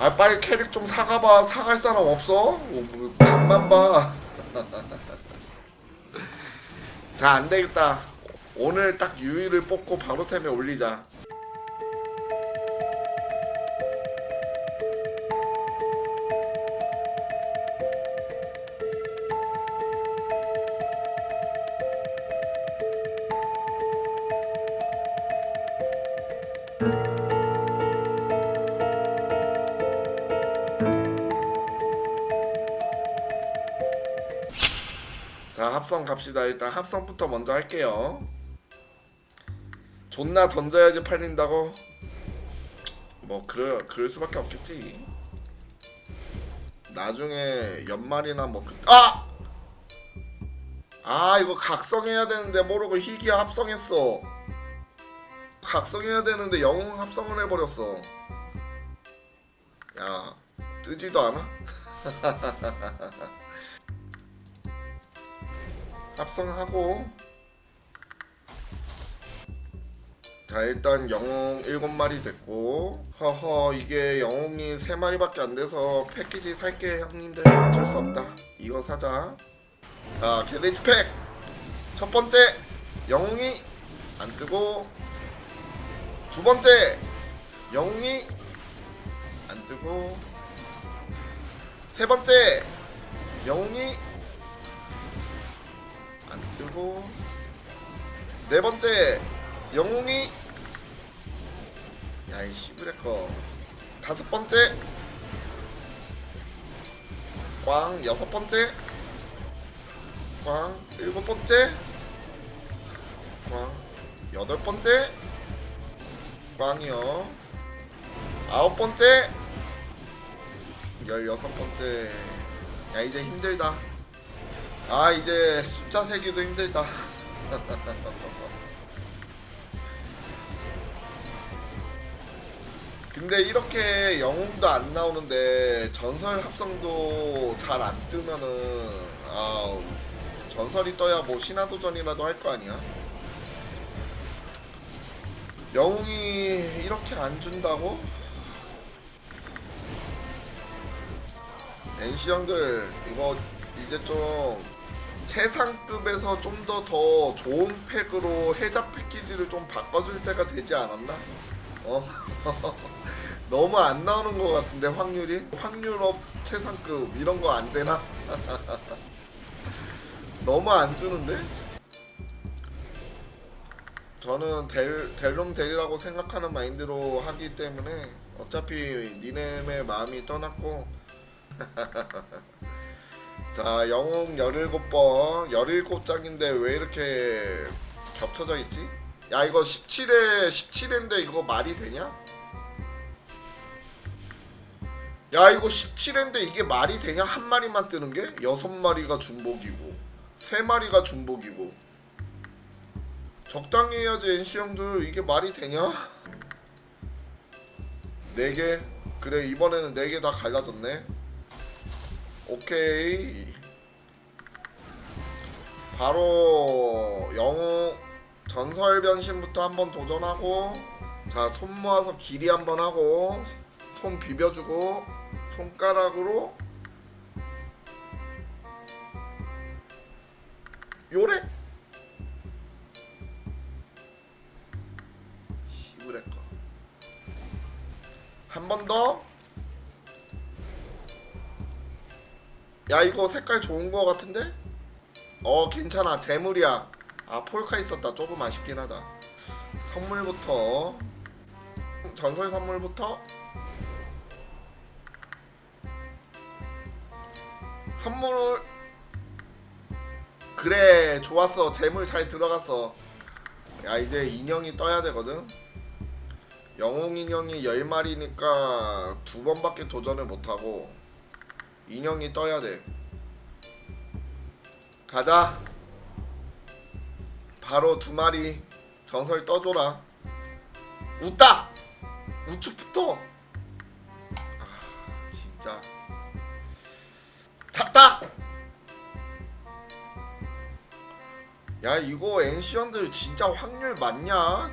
아 빨리 캐릭 좀 사가봐 사갈 사람 없어? 뭐, 간만 봐. 자 안되겠다. 오늘 딱 유이를 뽑고 바로 템에 올리자. 자 합성 갑시다. 일단 합성부터 먼저 할게요. 존나 던져야지 팔린다고? 뭐 그럴, 그럴 수밖에 없겠지. 나중에 연말이나 뭐 그, 아! 아 이거 각성해야 되는데 모르고 희귀 합성했어. 각성해야 되는데 영웅 합성을 해버렸어. 야 뜨지도 않아? 합성하고 자 일단 영웅 7마리 됐고 허허 이게 영웅이 3마리밖에 안 돼서 패키지 살게 형님들. 어쩔 수 없다. 이거 사자. 자 게데이트 팩 첫 번째 영웅이 안 뜨고 두 번째 영웅이 안 뜨고 세 번째 영웅이 네 번째 영웅이. 야이 시브레꺼 다섯 번째. 꽝 여섯 번째. 꽝 일곱 번째. 꽝 여덟 번째. 꽝이요. 아홉 번째. 열여섯 번째. 야 이제 힘들다. 아 이제 숫자 세기도 힘들다 근데 이렇게 영웅도 안 나오는데 전설 합성도 잘 안 뜨면은 아 전설이 떠야 뭐 신화도전이라도 할 거 아니야 영웅이 이렇게 안 준다고? NC 형들 이거 이제 좀 최상급에서 좀 더 더 좋은 팩으로 해작 패키지를 좀 바꿔줄 때가 되지 않았나? 어? 너무 안 나오는 것 같은데 확률이? 확률업 최상급 이런 거 안 되나? 너무 안 주는데? 저는 델, 델롬 델이라고 생각하는 마인드로 하기 때문에 어차피 니네의 마음이 떠났고 자 영웅 17번 17장인데 왜 이렇게 겹쳐져 있지? 야 이거 17회 17회인데 이거 말이 되냐? 야 이거 17회인데 이게 말이 되냐? 한 마리만 뜨는 게? 여섯 마리가 중복이고 세 마리가 중복이고 적당히 해야지 NC 형들 이게 말이 되냐? 4개? 그래 이번에는 4개 다 갈라졌네 오케이. 바로 영웅 전설 변신부터 한번 도전하고 자 손 모아서 길이 한번 하고 손 비벼주고 손가락으로. 요래? 시브레꺼. 한번 더. 야 이거 색깔 좋은 거 같은데? 어 괜찮아 재물이야. 아 폴카 있었다 조금 아쉽긴 하다. 선물부터 전설 선물부터 선물을 그래 좋았어 재물 잘 들어갔어. 야 이제 인형이 떠야 되거든. 영웅 인형이 10마리니까 두 번밖에 도전을 못하고 인형이 떠야 돼. 가자. 바로 두 마리 전설 떠줘라. 웃다! 우측부터! 아, 진짜. 탔다! 야, 이거 NC형들 진짜 확률 맞냐?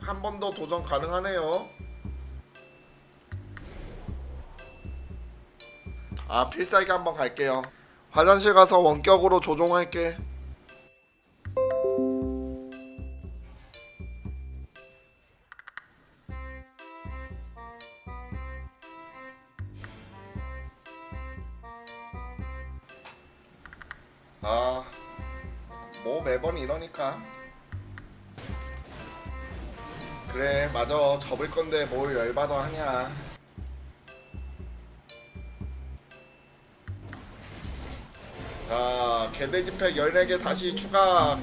한 번 더 도전 가능하네요. 아 필살기 한번 갈게요. 화장실 가서 원격으로 조종할게. 아, 뭐 매번 이러니까. 그래, 맞아. 접을 건데 뭘 열받아 하냐. 자, 개돼지 팩 14개 다시 추가.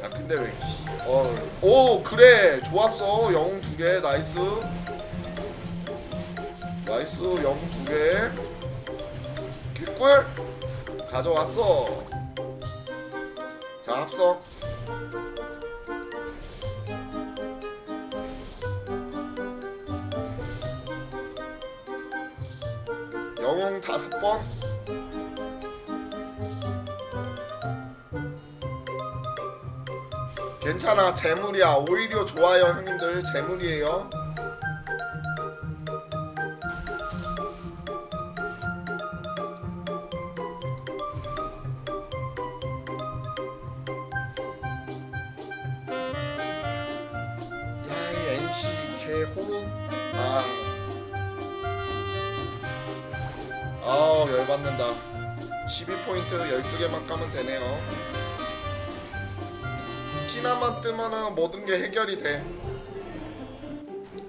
야, 근데 왜, 씨. 어, 오, 그래. 좋았어. 영웅 두 개. 나이스. 나이스. 영웅 두 개. 개꿀. 가져왔어. 자, 합석. 다섯 번. 괜찮아 재물이야. 오히려 좋아요 형님들. 재물이에요. 야이 NC 개 호루 아아 열받는다 12포인트 12개만 까면 되네요 신화만 뜨면은 모든 게 해결이 돼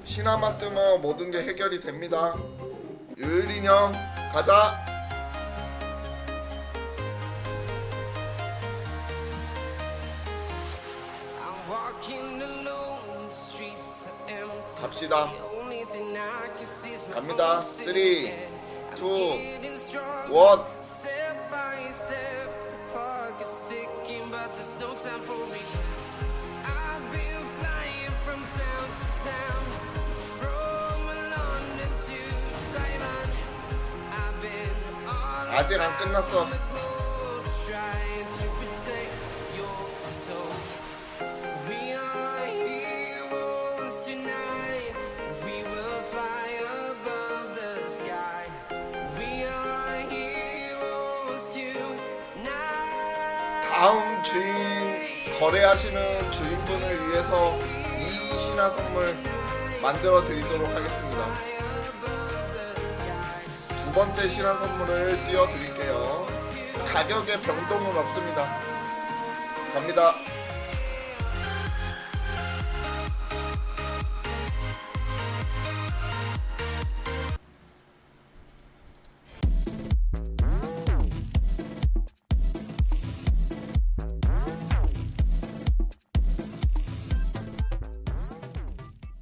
신화만 뜨면 모든 게 해결이 됩니다 유일인형 가자. 갑시다 갑니다 own 3 silhouette. 2 I'm getting stronger, 1 step by step. The clock is ticking, but there's no time for regrets. I've been flying from town to town, from London to Taiwan. I've been all 아직 안 끝났어 주인 거래하시는 주인분을 위해서 이 신화 선물 만들어 드리도록 하겠습니다. 두 번째 신화 선물을 띄워 드릴게요. 가격에 변동은 없습니다. 갑니다